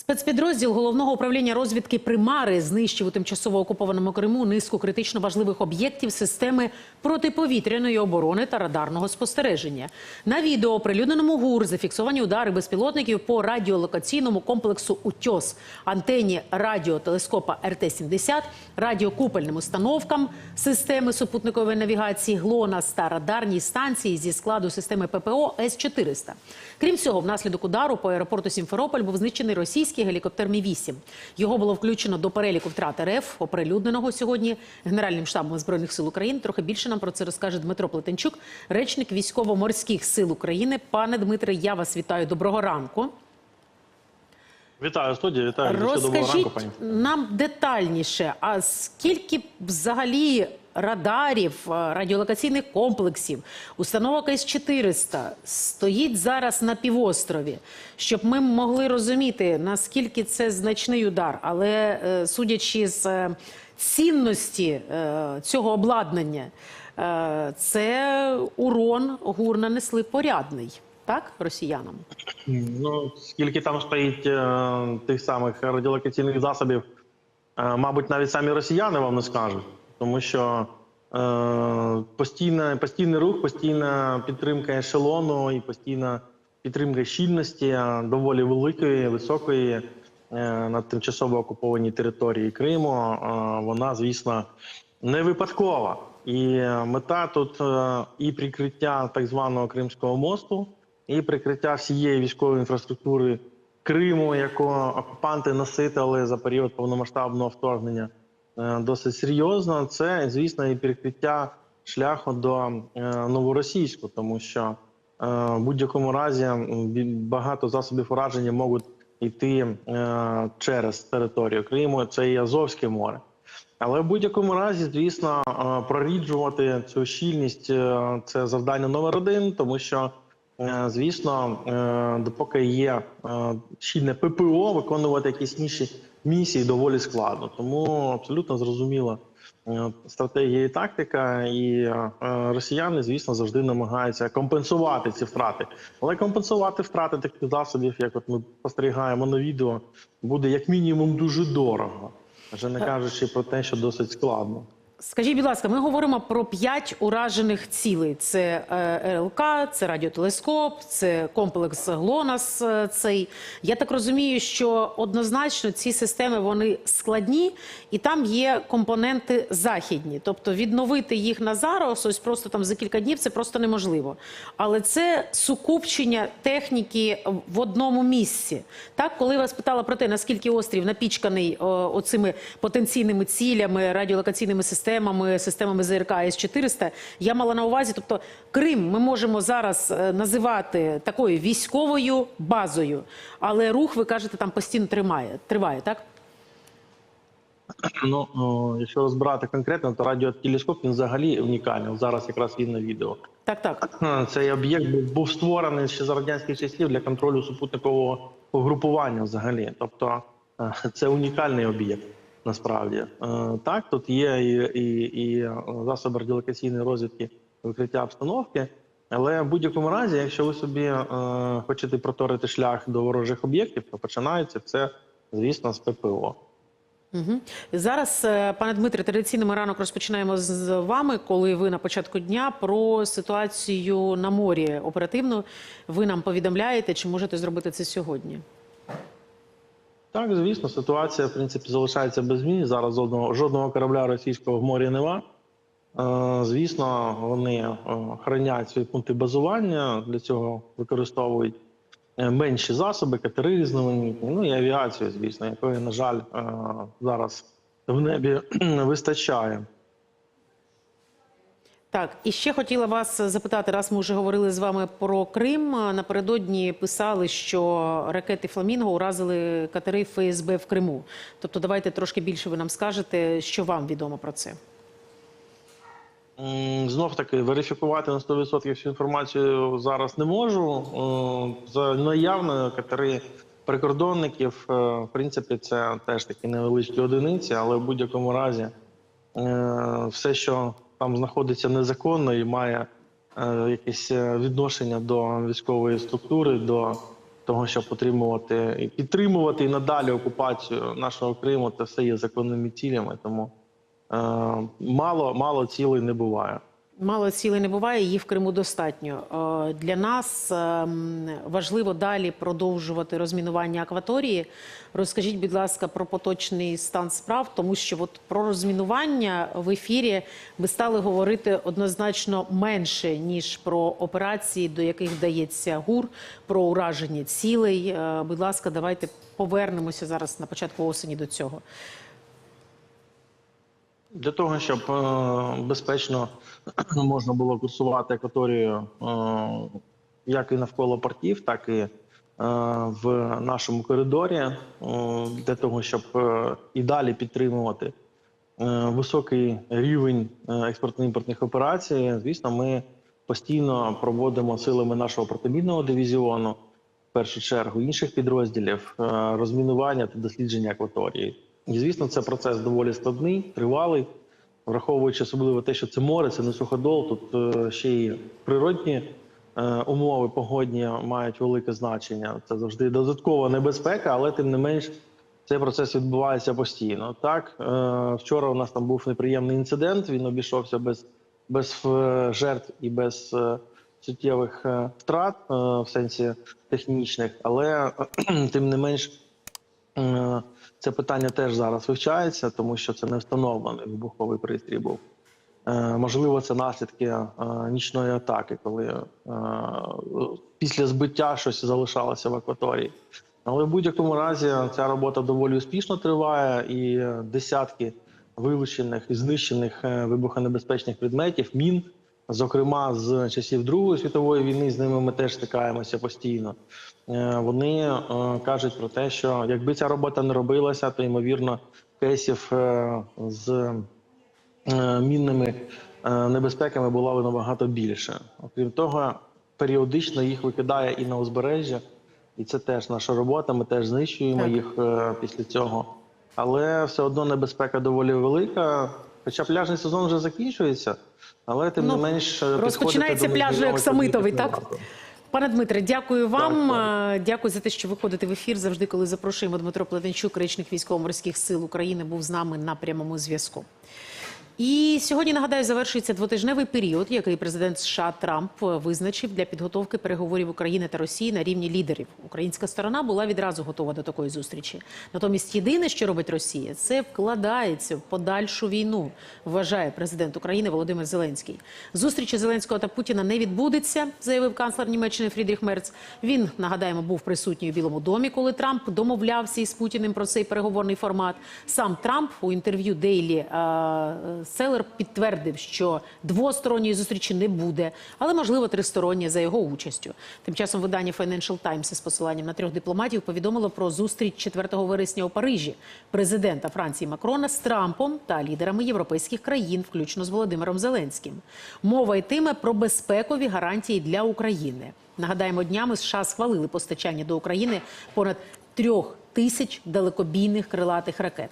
Спецпідрозділ головного управління розвідки Примари знищив у тимчасово окупованому Криму низку критично важливих об'єктів системи протиповітряної оборони та радарного спостереження. На відео, оприлюдненому ГУР, зафіксовані удари безпілотників по радіолокаційному комплексу УТьос, антенні радіотелескопа РТ-70, радіокупольним установкам системи супутникової навігації ГЛОНАС та радарній станції зі складу системи ППО С-400. Крім цього, внаслідок удару по аеропорту Сімферополь був знищений російський гелікоптер Мі-8. Його було включено до переліку втрат РФ, оприлюдненого сьогодні Генеральним штабом Збройних сил України. Трохи більше нам про це розкаже Дмитро Плетенчук, речник військово-морських сил України. Пане Дмитре, я вас вітаю. Доброго ранку. Вітаю студія, вітаю доброго ранку, пані. нам детальніше, а скільки взагалі радарів, е, радіолокаційних комплексів, установок С-400 стоїть зараз на півострові, щоб ми могли розуміти, наскільки це значний удар. Але е, судячи з е, цінності цього обладнання, це урон ГУР нанесли порядний, так, росіянам? Ну скільки там стоїть е, тих самих радіолокаційних засобів, е, мабуть, навіть самі росіяни вам не скажуть, тому що е, постійна, постійний рух, постійна підтримка ешелону і постійна підтримка щільності доволі великої, високої е, на тимчасово окупованій території Криму. е, вона, звісно, не випадкова. І е, мета тут е, і прикриття так званого Кримського мосту, і прикриття всієї військової інфраструктури Криму, яку окупанти наситили за період повномасштабного вторгнення, досить серйозно. Це, звісно, і перекриття шляху до е, новоросійську, тому що е, в будь-якому разі багато засобів ураження можуть йти е, через територію Криму. Це і Азовське море. Але в будь-якому разі, звісно, е, проріджувати цю щільність е, це завдання номер один, тому що, е, звісно, е, допоки є е, щільне ППО, виконувати якісь інші місії доволі складно. Тому абсолютно зрозуміла е, стратегія і тактика, і е, росіяни, звісно, завжди намагаються компенсувати ці втрати. Але компенсувати втрати таких засобів, як от ми спостерігаємо на відео, буде як мінімум дуже дорого. Вже не кажучи про те, що досить складно. Скажіть, будь ласка, ми говоримо про п'ять уражених цілей: це е, РЛК, це радіотелескоп, це комплекс ГЛОНАС. е, Цей я так розумію, що однозначно ці системи вони складні, і там є компоненти західні. Тобто відновити їх на зараз, ось просто там за кілька днів, це просто неможливо. Але це сукупчення техніки в одному місці. Так, коли вас питала про те, наскільки острів напічканий оцими потенційними цілями, радіолокаційними системами, системами ЗРК С-400, я мала на увазі, тобто Крим ми можемо зараз е, називати такою військовою базою, але рух, ви кажете, там постійно тримає, триває, так? Ну якщо розбирати конкретно, то радіотелескоп він взагалі унікальний. Зараз якраз він на відео. Так, так. Цей об'єкт був, був створений ще за радянських часів для контролю супутникового угрупування взагалі. Тобто е, це унікальний об'єкт. Насправді Е, так, тут є і, і, і е, засоби радіолокаційної розвідки викриття обстановки. Але в будь-якому разі, якщо ви собі е, хочете проторити шлях до ворожих об'єктів, то починається це, звісно, з ППО. Угу. Зараз, е, пане Дмитре, традиційно ми ранок розпочинаємо з вами, коли ви на початку дня про ситуацію на морі оперативно. Ви нам повідомляєте, чи можете зробити це сьогодні? Так, звісно, ситуація в принципі залишається без змін. Зараз жодного, жодного корабля російського в морі нема. Е, звісно, вони е, хранять свої пункти базування. Для цього використовують е, менші засоби, катери різноманітні, ну і авіацію, звісно, якої, на жаль, зараз в небі вистачає. Так, і ще хотіла вас запитати, раз ми вже говорили з вами про Крим. Напередодні писали, що ракети Фламінго уразили катери ФСБ в Криму. Тобто, давайте трошки більше ви нам скажете, що вам відомо про це. Знов таки верифікувати на 100% всю інформацію зараз не можу. Е, За наявною катери прикордонників, е, в принципі, це теж такі невеличкі одиниці, але в будь-якому разі е, все, що там знаходиться незаконно і має е, якесь е, відношення до військової структури, до того, щоб отримувати і підтримувати і надалі окупацію нашого Криму, це все є законними цілями. Тому е, мало, мало цілей не буває. Мало цілей не буває, її в Криму достатньо. Е, Для нас ем, важливо далі продовжувати розмінування акваторії. Розкажіть, будь ласка, про поточний стан справ, тому що от про розмінування в ефірі ви стали говорити однозначно менше ніж про операції, до яких вдається ГУР, про ураження цілей. Е, Будь ласка, давайте повернемося зараз на початку осені до цього. Для того, щоб е, безпечно можна було курсувати акваторію е, як і навколо портів, так і е, в нашому коридорі, для того, щоб і далі підтримувати високий рівень експортно-імпортних операцій, звісно, ми постійно проводимо силами нашого протимінного дивізіону, в першу чергу інших підрозділів, розмінування та дослідження акваторії. І звісно, це процес доволі складний, тривалий, враховуючи особливо те, що це море, це не суходол. Тут е, ще й природні е, умови погодні мають велике значення. Це завжди додаткова небезпека, але тим не менш цей процес відбувається постійно. Так, е, вчора у нас там був неприємний інцидент. Він обійшовся без, без жертв і без суттєвих втрат в сенсі технічних, але тим не менш. Це питання теж зараз вивчається, тому що це не встановлений вибуховий пристрій був. Е, Можливо, це наслідки е, нічної атаки, коли е, після збиття щось залишалося в акваторії. Але в будь-якому разі ця робота доволі успішно триває, і десятки вилучених і знищених вибухонебезпечних предметів, мін, зокрема з часів Другої світової війни, з ними ми теж стикаємося постійно. Е, Вони е, кажуть про те, що якби ця робота не робилася, то ймовірно кейсів е, з мінними небезпеками було б набагато більше. Окрім того, періодично їх викидає і на узбережжя, і це теж наша робота. Ми теж знищуємо Так. їх після цього. Але все одно небезпека доволі велика. Хоча пляжний сезон вже закінчується, але тим Ну, не менш розпочинається пляж як Самитовий, так? варто. Пане Дмитре, дякую вам. Так, Е, Дякую за те, що виходите в ефір. Завжди, коли запрошуємо Дмитро Плетенчук, речник військово-морських сил України, був з нами на прямому зв'язку. І сьогодні нагадаю, завершується двотижневий період, який президент США Трамп визначив для підготовки переговорів України та Росії на рівні лідерів. Українська сторона була відразу готова до такої зустрічі. Натомість, єдине, що робить Росія, це вкладається в подальшу війну. Вважає президент України Володимир Зеленський. Зустрічі Зеленського та Путіна не відбудеться, заявив канцлер Німеччини Фрідріх Мерц. Він нагадаємо був присутній у Білому домі, коли Трамп домовлявся із Путіним про цей переговорний формат. Сам Трамп у інтерв'ю Дейлі Селер підтвердив, що двосторонньої зустрічі не буде, але можливо тристоронні за його участю. Тим часом видання Financial Times із посиланням на трьох дипломатів повідомило про зустріч 4 вересня у Парижі президента Франції Макрона з Трампом та лідерами європейських країн, включно з Володимиром Зеленським. Мова йтиме про безпекові гарантії для України. Нагадаємо, днями США схвалили постачання до України понад трьох тисяч далекобійних крилатих ракет.